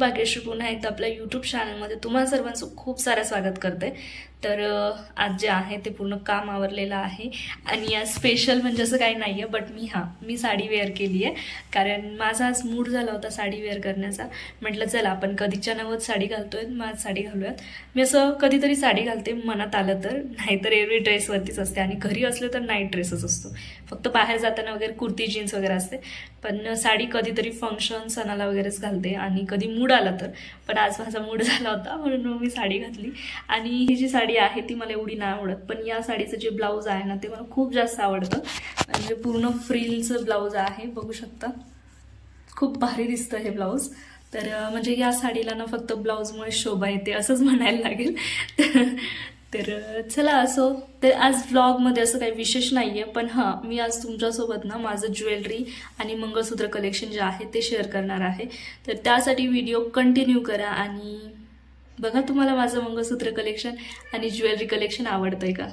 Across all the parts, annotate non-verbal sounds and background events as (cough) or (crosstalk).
भाग्यश्री पुन्हा एकदा आपल्या यूट्यूब चॅनलमध्ये तुम्हा सर्वांचं खूप सारं स्वागत करते. तर आज जे आहे ते पूर्ण काम आवरलेलं आहे. आणि आज स्पेशल म्हणजे असं काही नाही आहे बट मी हां मी साडी वेअर केली आहे कारण माझा आज मूड झाला होता साडी वेअर करण्याचा. म्हटलं चला आपण कधीच्या नवत साडी घालतोय मग आज साडी घालूयात. मी असं कधीतरी साडी घालते मनात आलं तर. नाहीतर एरवी ड्रेसवरतीच असते. आणि घरी असलं तर नाईट ड्रेसच असतो. फक्त बाहेर जाताना वगैरे कुर्ती जीन्स वगैरे असते. पण साडी कधीतरी फंक्शन सणाला वगैरेच घालते. आणि कधी मूड आला तर. पण आज माझा मूड झाला होता म्हणून मग मी साडी घातली. आणि ही जी साडी आहे ती मला एवढी नाही आवडत. पण या साडीचं जे ब्लाऊज आहे ना ते मला खूप जास्त आवडतं. म्हणजे पूर्ण फ्रिलचं ब्लाऊज आहे बघू शकता. खूप भारी दिसतं हे ब्लाऊज. तर म्हणजे या साडीला ना फक्त ब्लाऊजमुळे शोभा येते असंच म्हणायला लागेल. तर चला असो. तर आज व्लॉगमध्ये असं काही विशेष नाही आहे पण हां मी आज तुमच्यासोबत ना माझं ज्वेलरी आणि मंगळसूत्र कलेक्शन जे आहे ते शेअर करणार आहे. तर त्यासाठी व्हिडिओ कंटिन्यू करा आणि बघा तुम्हाला माझं मंगळसूत्र कलेक्शन आणि ज्वेलरी कलेक्शन आवडतं आहे का?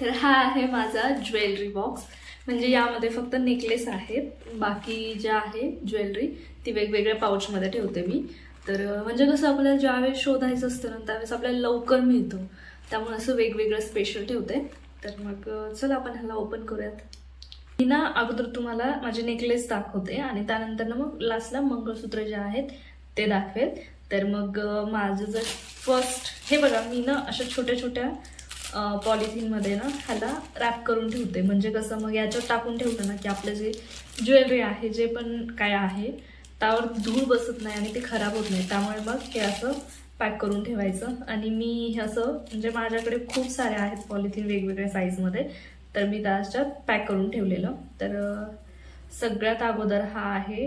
तर हा आहे माझा ज्वेलरी बॉक्स म्हणजे यामध्ये फक्त नेकलेस आहेत. बाकी जे आहे ज्वेलरी ती वेगवेगळ्या पाऊचमध्ये ठेवते मी. तर म्हणजे कसं आपल्याला ज्यावेळेस शोधायचं असतं ना त्यावेळेस आपल्याला लवकर मिळतो. त्यामुळे असं वेगवेगळं स्पेशल ठेवते. तर मग चला आपण ह्याला ओपन करूयात. मी ना अगोदर तुम्हाला माझे नेकलेस दाखवते आणि त्यानंतर ना मग लास्टला मंगळसूत्र जे आहेत ते दाखवेल. तर मग माझं जर फर्स्ट हे बघा मी ना अशा छोट्या छोट्या पॉलिथिनमध्ये ना ह्याला रॅप करून ठेवते. म्हणजे कसं मग याच्यात टाकून ठेवलं ना की आपलं जे ज्वेलरी आहे जे पण काय आहे त्यावर धूळ बसत नाही आणि ते खराब होत नाही. त्यामुळे मग हे असं पॅक करून ठेवायचं. आणि मी हे असं म्हणजे माझ्याकडे खूप सारे आहेत पॉलिथिन वेगवेगळ्या साईजमध्ये तर मी त्याच्यात पॅक करून ठेवलेलं. तर सगळ्यात अगोदर हा आहे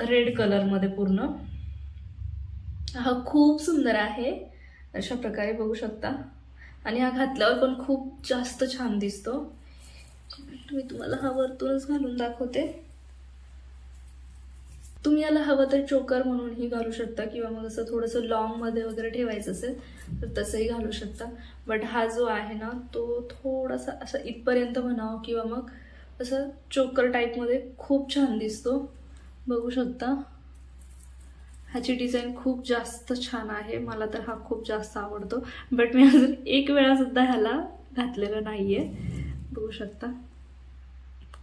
रेड कलरमध्ये पूर्ण. हा खूप सुंदर आहे. अशा प्रकारे बघू शकता. आणि हा घातल्यावर पण खूप जास्त छान दिसतो. मी तुम्हाला हा वरतूनच घालून दाखवते. तुम्ही याला हवं तर चोकर म्हणूनही घालू शकता किंवा मग असं थोडंसं लॉंगमध्ये वगैरे ठेवायचं असेल तर तसंही घालू शकता. बट हा जो आहे ना तो थोडासा असं इथपर्यंत म्हणावं किंवा मग असं चोकर टाईपमध्ये खूप छान दिसतो. बघू शकता. ह्याची डिझाईन खूप जास्त छान आहे. मला तर हा खूप जास्त आवडतो. बट मी अजून एक वेळासुद्धा ह्याला घातलेलं नाही आहे बघू शकता.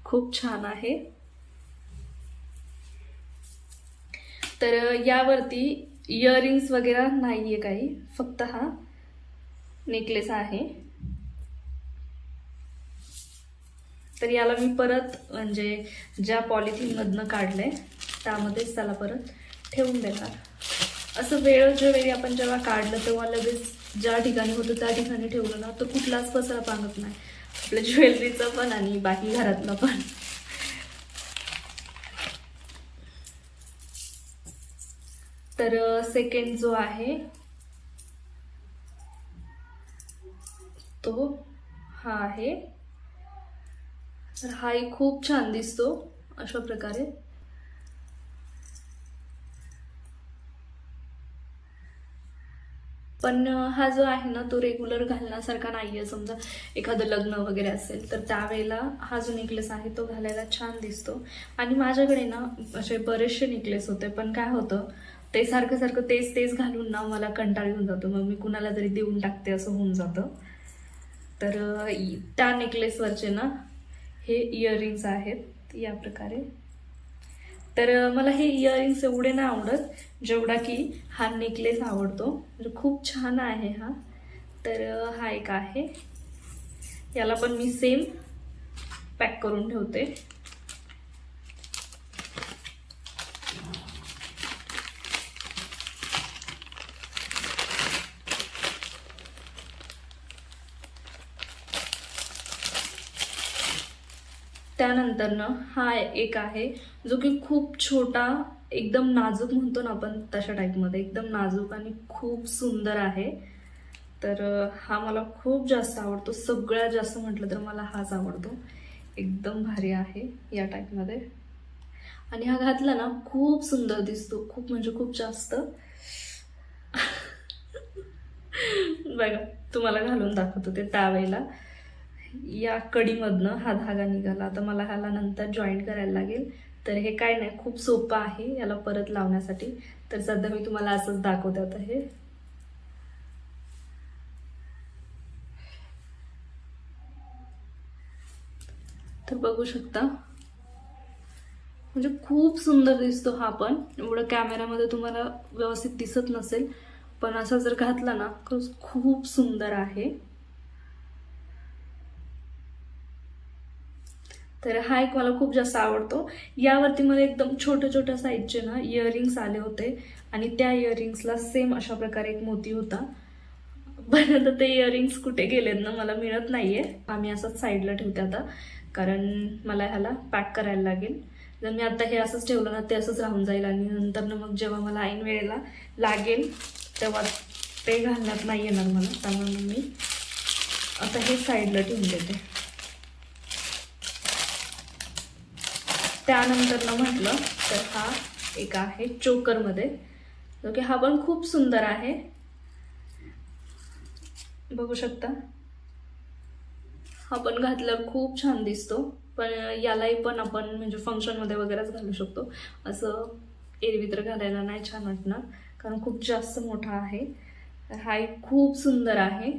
खूप छान आहे. तर यावरती इयरिंग्स वगैरे नाही आहे काही. फक्त हा नेकलेस आहे. तर याला मी परत म्हणजे ज्या पॉलिथिनमधनं काढलं आहे त्यामध्येच त्याला परत ठेवून देणार. असं वेळोवेळी आपण जेव्हा काढलं तेव्हा लगेच ज्या ठिकाणी होतं त्या ठिकाणी ठेवलं ना तर कुठलाच पसरा पांगत नाही. आपल्या ज्वेलरीचं पण आणि बाकी घरातलं पण. तर सेकंड जो आहे तो हा आहे. तर हाही खूप छान दिसतो अशा प्रकारे. पण हा जो आहे ना तो रेग्युलर घालण्यासारखा नाही आहे समजा एखादं लग्न वगैरे असेल तर त्यावेळेला हा जो नेकलेस आहे तो घालायला छान दिसतो. आणि माझ्याकडे ना असे बरेचसे नेकलेस होते. पण काय होतं ते सारखं सारखं तेच तेच घालून ना मला कंटाळ येऊन जातो. मग मी कुणाला तरी देऊन टाकते असं होऊन जातं. तर इ- त्या नेकलेसवरचे ना हे इयरिंग्स आहेत या प्रकारे. तर मला हे इयरिंग्स एवढे नाही आवडत जेवढा की हा नेकलेस आवडतो. म्हणजे खूप छान आहे हा. तर हा एक आहे. याला पण मी सेम पॅक करून ठेवते. त्यानंतरनं हा एक आहे जो की खूप छोटा एकदम नाजूक म्हणतो ना आपण तशा टाईपमध्ये एकदम नाजूक आणि खूप सुंदर आहे. तर हा मला खूप जास्त आवडतो. सगळ्यात जास्त म्हटलं तर मला हाच आवडतो. एकदम भारी आहे या टाईपमध्ये आणि हा घातला ना खूप सुंदर दिसतो. खूप म्हणजे खूप जास्त. (laughs) बघा तुम्हाला घालून दाखवतो ते त्यावेळेला. या कडीमधनं हा धागा निघाला. आता मला ह्याला नंतर जॉईन करायला लागेल. तर हे काय नाही खूप सोपं आहे याला परत लावण्यासाठी. तर सध्या मी तुम्हाला असंच दाखवते आता हे. तर बघू शकता. म्हणजे खूप सुंदर दिसतो हा पण. एवढं कॅमेऱ्यामध्ये तुम्हाला व्यवस्थित दिसत नसेल. पण असा जर घातला ना खूप सुंदर आहे. तर हा एक मला खूप जास्त आवडतो. यावरती मला एकदम छोट्या छोट्या साईजचे ना इयरिंग्स आले होते आणि त्या इयरिंग्सला सेम अशा प्रकारे एक मोती होता. पण आता ते इयरिंग्स कुठे गेलेत ना मला मिळत नाही आहे आम्ही असंच साईडला ठेवते आता कारण मला ह्याला पॅक करायला लागेल. जर मी आता हे असंच ठेवलं ना ते असंच राहून जाईल आणि नंतर ना मग जेव्हा मला ऐन वेळेला लागेल तेव्हा ते घालण्यात नाही येणार मला. त्यामुळे मी आता हे साईडला ठेवून देते. त्यानंतर ना म्हटलं तर हा एक आहे चोकरमध्ये. जो की हा पण खूप सुंदर आहे. बघू शकता. हा पण घातल्यावर खूप छान दिसतो. पण यालाही पण आपण म्हणजे फंक्शनमध्ये वगैरेच घालू शकतो. असं एरवी तर घालायला नाही छान वाटणार कारण खूप जास्त मोठा आहे. तर हा एक खूप सुंदर आहे.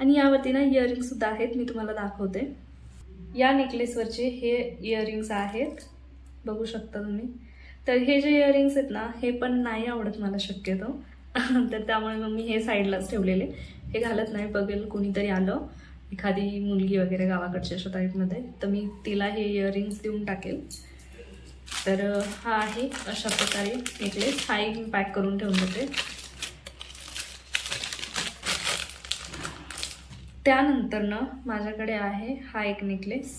आणि यावरती ना इयरिंग सुद्धा आहेत मी तुम्हाला दाखवते. या नेकलेसवरचे हे इयरिंग्स आहेत. बघू शकता तुम्ही. तर हे जे इयरिंग्स आहेत ना हे पण नाही आवडत मला शक्यतो. (laughs) तर त्यामुळे मग मी हे साईडलाच ठेवलेले. हे घालत नाही बघेल कोणीतरी आलं. एखादी मुलगी वगैरे गावाकडच्या अशा टाईपमध्ये तर मी तिला हे इयरिंग्स देऊन टाकेल. तर हा आहे अशा प्रकारे नेकलेस हा एक मी पॅक करून ठेवून देते. त्यानंतरनं माझ्याकडे आहे हा एक नेकलेस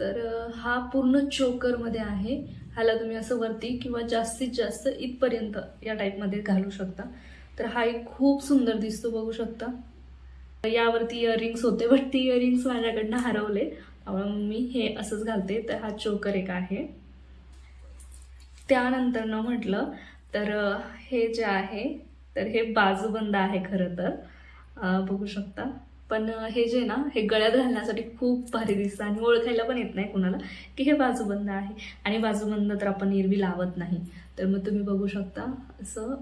तर हा पूर्ण चोकरमध्ये आहे. ह्याला तुम्ही असं वरती किंवा जास्तीत जास्त इथपर्यंत या टाईपमध्ये घालू शकता. तर हा एक खूप सुंदर दिसतो बघू शकता. यावरती इयरिंग्स होते बट ती इयरिंग्स माझ्याकडनं हरवले. त्यामुळे मी हे असंच घालते. तर हा चोकर एक आहे. त्यानंतर न म्हटलं तर हे जे आहे तर हे बाजूबंद आहे खरं तर. बघू शकता. पण हे जे ना हे गळ्यात घालण्यासाठी खूप भारी दिसतं आणि ओळखायला पण येत नाही कुणाला की हे बाजूबंद आहे. आणि बाजूबंद तर आपण एरवी लावत नाही. तर मग तुम्ही बघू शकता असं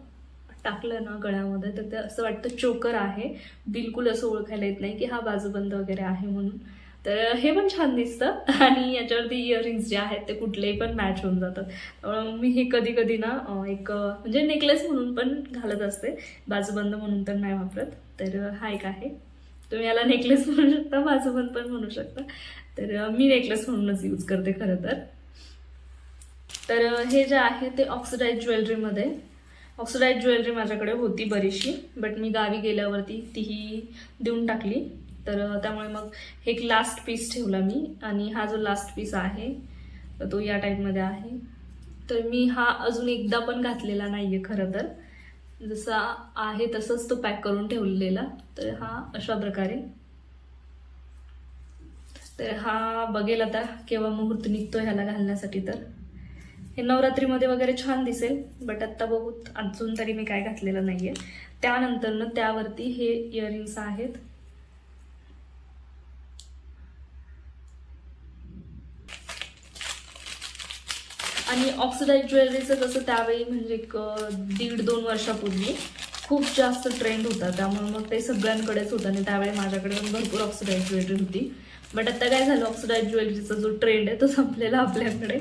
टाकलं ना गळ्यामध्ये तर ते असं वाटतं चोकर आहे. बिलकुल असं ओळखायला येत नाही की हा बाजूबंद वगैरे आहे म्हणून. तर हे पण छान दिसतं. (laughs) आणि याच्यावरती इयरिंग्स जे आहेत ते कुठलेही पण मॅच होऊन जातात. त्यामुळे मी हे कधी कधी ना एक म्हणजे नेकलेस म्हणून पण घालत असते. बाजूबंद म्हणून तर नाही वापरत. तर हा एक आहे. तुम्ही याला नेकलेस (laughs) म्हणू शकता बाजूबंद पण म्हणू शकता. तर मी नेकलेस म्हणूनच यूज करते खरं तर. तर हे जे आहे ते ऑक्सिडाईज ज्वेलरीमध्ये ऑक्सिडाईज ज्वेलरी माझ्याकडे होती बरीचशी बट मी गावी गेल्यावरती तीही देऊन टाकली. तर त्यामुळे मग हे एक लास्ट पीस ठेवला मी. आणि हा जो लास्ट पीस आहे तो या टाईपमध्ये आहे. तर मी हा अजून एकदा पण घातलेला नाही आहे खरं तर. जसा आहे तसंच तो पॅक करून ठेवलेला. तर हा अशा प्रकारे. तर हा बघेल आता केव्हा मुहूर्त निघतो ह्याला घालण्यासाठी तर. हे नवरात्रीमध्ये वगैरे छान दिसेल बट आत्ता बघू अजून तरी मी काय घातलेलं नाही त्यानंतर ना त्यावरती हे इयरिंग्स आहेत. आणि ऑक्सिडाईज ज्वेलरीचं कसं त्यावेळी म्हणजे एक दीड दोन वर्षापूर्वी खूप जास्त ट्रेंड होता. त्यामुळे मग ते सगळ्यांकडेच होतं आणि त्यावेळी माझ्याकडे पण भरपूर ऑक्सिडाईज ज्वेलरी होती. बट आता काय झालं ऑक्सिडाईज ज्वेलरीचा जो ट्रेंड आहे तो संपलेला आपल्याकडे.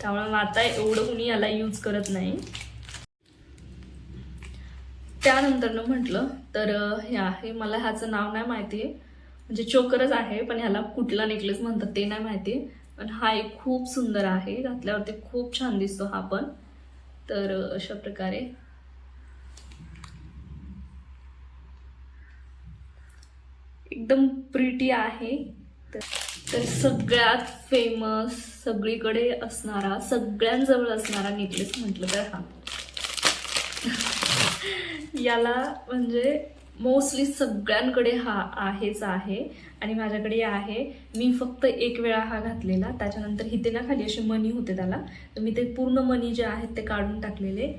त्यामुळे मग आता एवढं कुणी याला यूज करत नाही. त्यानंतरनं म्हटलं तर ह्या हे आहे मला ह्याचं नाव नाही माहिती आहे म्हणजे चोकरच आहे पण ह्याला कुठला नेकलेस म्हणतात ते नाही माहिती पण हा एक खूप सुंदर आहे. घातल्यावरती खूप छान दिसतो हा पण. तर अशा प्रकारे. एकदम प्रिटी आहे. तर तर सगळ्यात फेमस सगळीकडे असणारा सगळ्यांजवळ असणारा नेकलेस म्हटलं तर हा. (laughs) याला म्हणजे मोस्टली सगळ्यांकडे हा आहेच आहे आणि माझ्याकडे आहे. मी फक्त एक वेळा हा घातलेला. त्याच्यानंतर इथे ना खाली असे मनी होते त्याला. तर मी ते पूर्ण मनी जे आहेत ते काढून टाकलेले.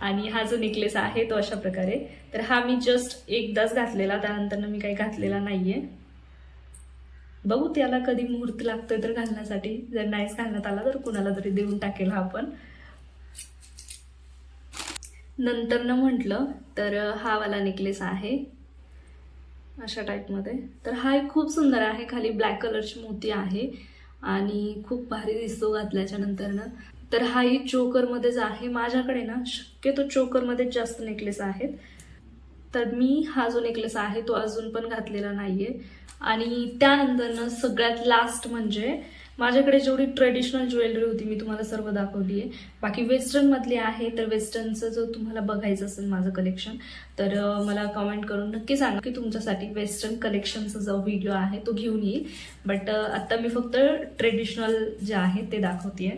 आणि हा जो नेकलेस आहे तो अशा प्रकारे. तर हा मी जस्ट एकदाच घातलेला. त्यानंतर मी काही घातलेला नाहीये. बघू त्याला कधी मुहूर्त लागतोय तर घालण्यासाठी. जर नाहीच घालण्यात आला तर कुणाला तरी देऊन टाकेल हा आपण. नंतरनं म्हटलं तर हा वाला नेकलेस आहे. अशा टाईपमध्ये तर हा एक खूप सुंदर आहे. खाली ब्लॅक कलरची मोती आहे. आणि खूप भारी दिसतो घातल्याच्या नंतरनं. तर हाही चोकरमध्येच आहे. माझ्याकडे ना शक्यतो चोकरमध्येच जास्त नेकलेस आहेत. तर मी हा जो नेकलेस आहे तो अजून पण घातलेला नाहीये. आणि त्यानंतरनं सगळ्यात लास्ट म्हणजे माझ्याकडे जेवढी ट्रेडिशनल ज्वेलरी होती मी तुम्हाला सर्व दाखवली आहे. बाकी वेस्टर्नमधली आहे तर वेस्टर्नचं जर तुम्हाला बघायचं असेल माझं कलेक्शन तर मला कमेंट करून नक्की सांगा की तुमच्यासाठी वेस्टर्न कलेक्शनचा जो व्हिडिओ आहे तो घेऊन येईल. बट आत्ता मी फक्त ट्रेडिशनल जे आहे ते दाखवते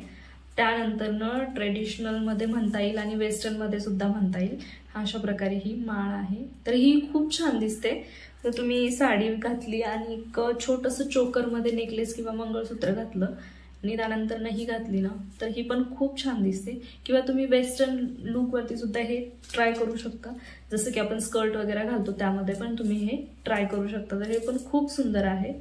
त्यानंतरनं ट्रेडिशनलमध्ये म्हणता येईल आणि वेस्टर्नमध्ये सुद्धा म्हणता येईल. अशा प्रकारे ही माळ आहे. तर ही खूप छान दिसते. तर तुम्ही साडी घातली आणि एक छोटंसं चोकरमध्ये नेकलेस किंवा मंगळसूत्र घातलं आणि त्यानंतर नाही घातली ना तर ही पण खूप छान दिसते. किंवा तुम्ही वेस्टर्न लुकवरती सुद्धा हे ट्राय करू शकता. जसं की आपण स्कर्ट वगैरे घालतो त्यामध्ये पण तुम्ही हे ट्राय करू शकता. तर हे पण खूप सुंदर आहे.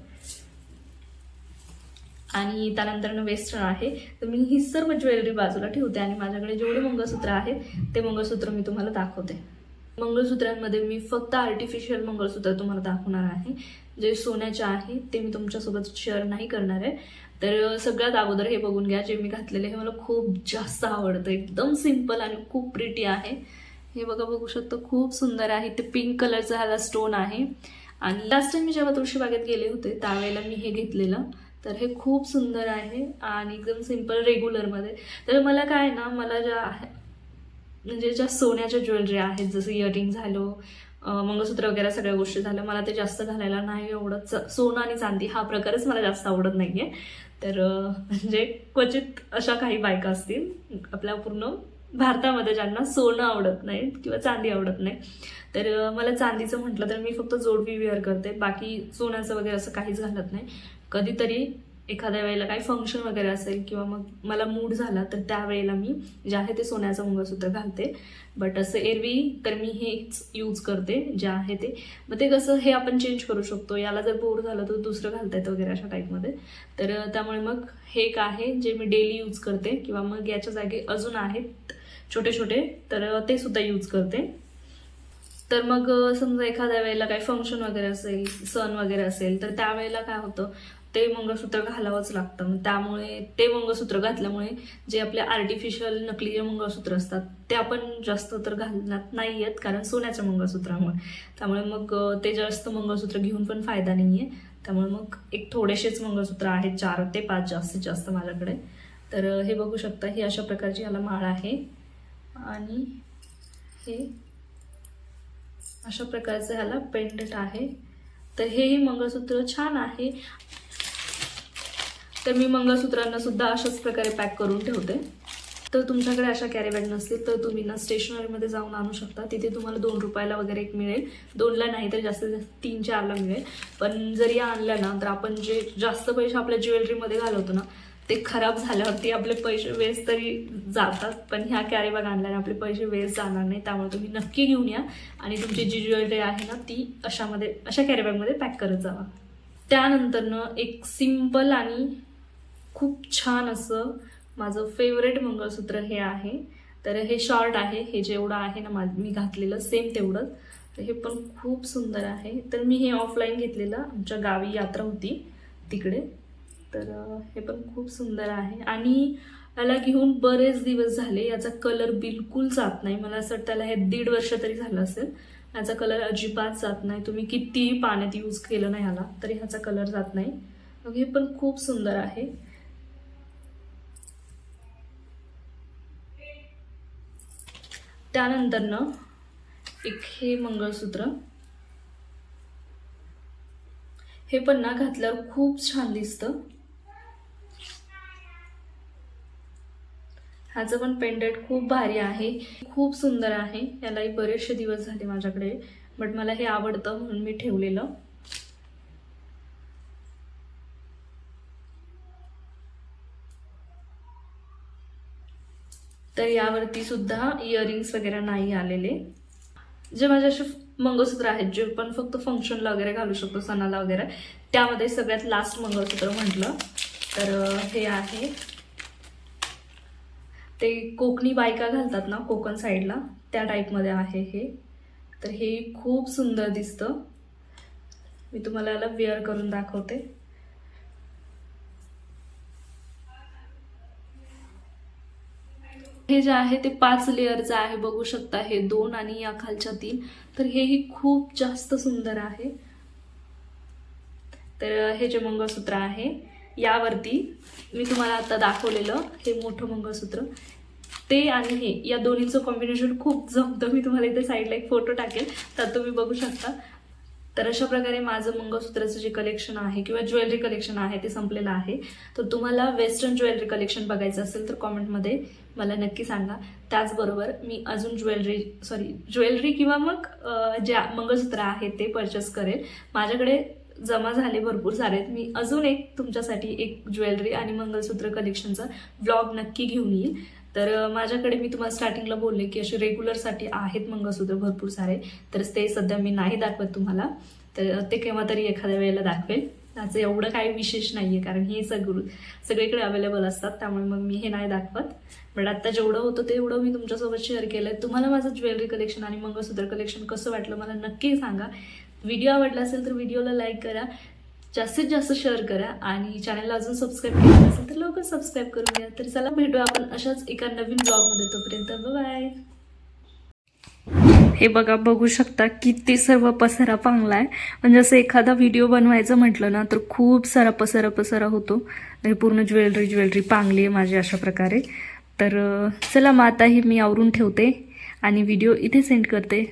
आणि त्यानंतर वेस्टर्न आहे. तर मी ही सर्व ज्वेलरी बाजूला ठेवते आणि माझ्याकडे जेवढे मंगळसूत्र आहेत ते मंगळसूत्र मी तुम्हाला दाखवते. मंगळसूत्रांमध्ये मी फक्त आर्टिफिशियल मंगळसूत्र तुम्हाला दाखवणार आहे. जे सोन्याचे आहे ते मी तुमच्यासोबत शेअर नाही करणार आहे. तर सगळ्यात अगोदर हे बघून घ्या जे मी घातलेले हे मला खूप जास्त आवडतं. एकदम सिंपल आणि खूप प्रिटी आहे. हे बघा बघू शकतो खूप सुंदर आहे. ते पिंक कलरचा ह्याला स्टोन आहे. आणि लास्ट टाइम मी जेव्हा तुळशीबागेत गेले होते त्यावेळेला मी हे घेतलेलं. तर हे खूप सुंदर आहे आणि एकदम सिंपल रेग्युलरमध्ये तर मला काय ना मला ज्या आहे म्हणजे ज्या सोन्याच्या ज्वेलरी आहेत जसं इयरिंग झालं मंगळसूत्र वगैरे सगळ्या गोष्टी झाल्या. मला ते जास्त घालायला नाही आवडत. सोनं आणि चांदी हा प्रकारच मला जास्त आवडत नाहीये. तर म्हणजे क्वचित अशा काही बायका असतील आपल्या पूर्ण भारतामध्ये ज्यांना सोनं आवडत नाही किंवा चांदी आवडत नाही. तर मला चांदीचं म्हटलं तर मी फक्त जोडवी वेअर करते. बाकी सोन्याचं वगैरे असं काहीच घालत नाही. कधीतरी एखाद्या वेळेला काही फंक्शन वगैरे असेल किंवा मग मला मूड झाला तर त्यावेळेला मी जे आहे ते सोन्याचं मंगळसूत्र घालते. बट असं एरवी तर मी हेच यूज करते जे आहे ते. मग ते कसं हे आपण चेंज करू शकतो. याला जर बोर झालं तर दुसरं घालता येतं वगैरे अशा टाईपमध्ये तर त्यामुळे मग हे एक आहे जे मी डेली यूज करते. किंवा मग याच्या जागी अजून आहेत छोटे छोटे तर ते सुद्धा यूज करते. तर मग समजा एखाद्या वेळेला काही फंक्शन वगैरे असेल सण वगैरे असेल तर त्यावेळेला काय होतं? ते मंगळसूत्र घालावंच लागतं. मग त्यामुळे ते मंगळसूत्र घातल्यामुळे जे आपले आर्टिफिशियल नकली जे मंगळसूत्र असतात ते आपण जास्त तर घालण्यात नाही आहेत कारण सोन्याच्या मंगळसूत्रामुळे. त्यामुळे मग ते जास्त मंगळसूत्र घेऊन पण फायदा नाही आहे त्यामुळे मग एक थोडेसेच मंगळसूत्र आहेत चार ते पाच जास्तीत जास्त माझ्याकडे. तर हे बघू शकता ही अशा प्रकारची याला माळ आहे. आणि हे अशा प्रकारचं ह्याला पेंडेंट आहे. तर हेही मंगळसूत्र छान आहे. तर मी मंगळसूत्रांना सुद्धा अशाच प्रकारे पॅक करून ठेवते. तर तुमच्याकडे अशा कॅरीबॅग नसतील तर तुम्ही ना स्टेशनरीमध्ये जाऊन आणू शकता. तिथे तुम्हाला दोन रुपयाला वगैरे एक मिळेल. दोनला नाही तर जास्तीत जास्त तीन चारला मिळेल. पण जरी या आणल्या ना तर आपण जे जास्त पैसे आपल्या ज्वेलरीमध्ये घालवतो ना ते खराब झाल्यावरती आपले पैसे वेस्ट तरी जातात. पण ह्या कॅरीबॅग आणल्याने आपले पैसे वेस्ट जाणार नाही. त्यामुळे तुम्ही नक्की घेऊन या. आणि तुमची जी ज्वेलरी आहे ना ती अशामध्ये अशा कॅरीबॅगमध्ये पॅक करत जावा. त्यानंतरनं एक सिंपल आणि खूप छान असं माझं फेवरेट मंगळसूत्र हे आहे. तर हे शॉर्ट आहे हे जेवढं आहे ना मा मी घातलेलं सेम तेवढंच. तर हे पण खूप सुंदर आहे. तर मी हे ऑफलाईन घेतलेलं आमच्या गावी यात्रा होती तिकडे. तर हे पण खूप सुंदर आहे. आणि याला घेऊन बरेच दिवस झाले याचा कलर बिलकुल जात नाही. मला असं वाटतं त्याला हे दीड वर्ष तरी झालं असेल. याचा कलर अजिबात जात नाही. तुम्ही कितीही पाण्यात यूज केलं नाही ह्याला तरी ह्याचा कलर जात नाही. मग हे पण खूप सुंदर आहे. त्यानंतरनं एक हे मंगळसूत्र. हे पण ना घातल्यावर खूप छान दिसतं. ह्याचं पण पेंडेंट खूप भारी आहे. खूप सुंदर आहे. यालाही बरेचसे दिवस झाले माझ्याकडे. बट मला हे आवडतं म्हणून मी ठेवलेलं. तर यावरती सुद्धा इयरिंग्स वगैरे नाही आलेले. जे माझे असे मंगळसूत्र आहेत जे पण फक्त फंक्शनला वगैरे घालू शकतो सणाला वगैरे त्यामध्ये सगळ्यात लास्ट मंगळसूत्र म्हटलं. तर हे आहे. ते कोकणी बायका घालतात ना कोकण साईडला त्या टाईपमध्ये आहे हे. तर हे खूप सुंदर दिसतं. मी तुम्हाला याला वेअर करून दाखवते. हे जे आहे ते पाच लेअरचं आहे बघू शकता हे दोन आणि या खालच्या तीन. तर हेही खूप जास्त सुंदर आहे. तर हे जे मंगळसूत्र आहे यावरती मी तुम्हाला आता दाखवलेलं हे मोठं मंगळसूत्र. ते आणि हे या दोन्हीचं कॉम्बिनेशन खूप जमतं. मी तुम्हाला इथे साईडला एक फोटो टाकेल तर तुम्ही बघू शकता. तर अशा प्रकारे माझं मंगळसूत्राचं जे कलेक्शन आहे किंवा ज्वेलरी कलेक्शन आहे ते संपलेलं आहे. तर तुम्हाला वेस्टर्न ज्वेलरी कलेक्शन बघायचं असेल तर कॉमेंटमध्ये मला नक्की सांगा. त्याचबरोबर मी अजून ज्वेलरी सॉरी ज्वेलरी किंवा मग जे मंगळसूत्र आहे ते परचेस करेल. माझ्याकडे जमा झाले भरपूर सारे आहेत. मी अजून एक तुमच्यासाठी एक ज्वेलरी आणि मंगळसूत्र कलेक्शनचा ब्लॉग नक्की घेऊन येईल. तर माझ्याकडे मी तुम्हाला स्टार्टिंगला बोलले की असे रेग्युलरसाठी आहेत मंगळसूत्र भरपूर सारे. तर ते सध्या मी नाही दाखवत तुम्हाला. तर ते केव्हा तरी एखाद्या वेळेला दाखवेल. त्याचं एवढं काही विशेष नाही आहे कारण हे सगळं सगळीकडे अवेलेबल असतात. त्यामुळे मग मी हे नाही दाखवत. बट आत्ता जेवढं होतं तेवढं मी तुमच्यासोबत शेअर केलं आहे तुम्हाला माझं ज्वेलरी कलेक्शन आणि मंगळसूत्र कलेक्शन कसं वाटलं मला नक्की सांगा. व्हिडिओ आवडला असेल तर व्हिडिओला लाईक करा. जास्तीत जास्त शेअर करा आणि चॅनलला अजून सबस्क्राईब केलं असेल तर लवकर सबस्क्राईब करून घ्या. तर चला भेटूया आपण अशाच एका नवीन ब्लॉगमध्ये तोपर्यंत बाय हे बघा बघू शकता किती सर्व पसारा पांगला आहे म्हणजे असं एखादा व्हिडिओ बनवायचं म्हटलं ना तर खूप सारा पसारा पसारा होतो. हे पूर्ण ज्वेलरी ज्वेलरी पांगली आहे माझी अशा प्रकारे. तर चला मग आता हे मी आवरून ठेवते आणि व्हिडिओ इथे सेंड करते.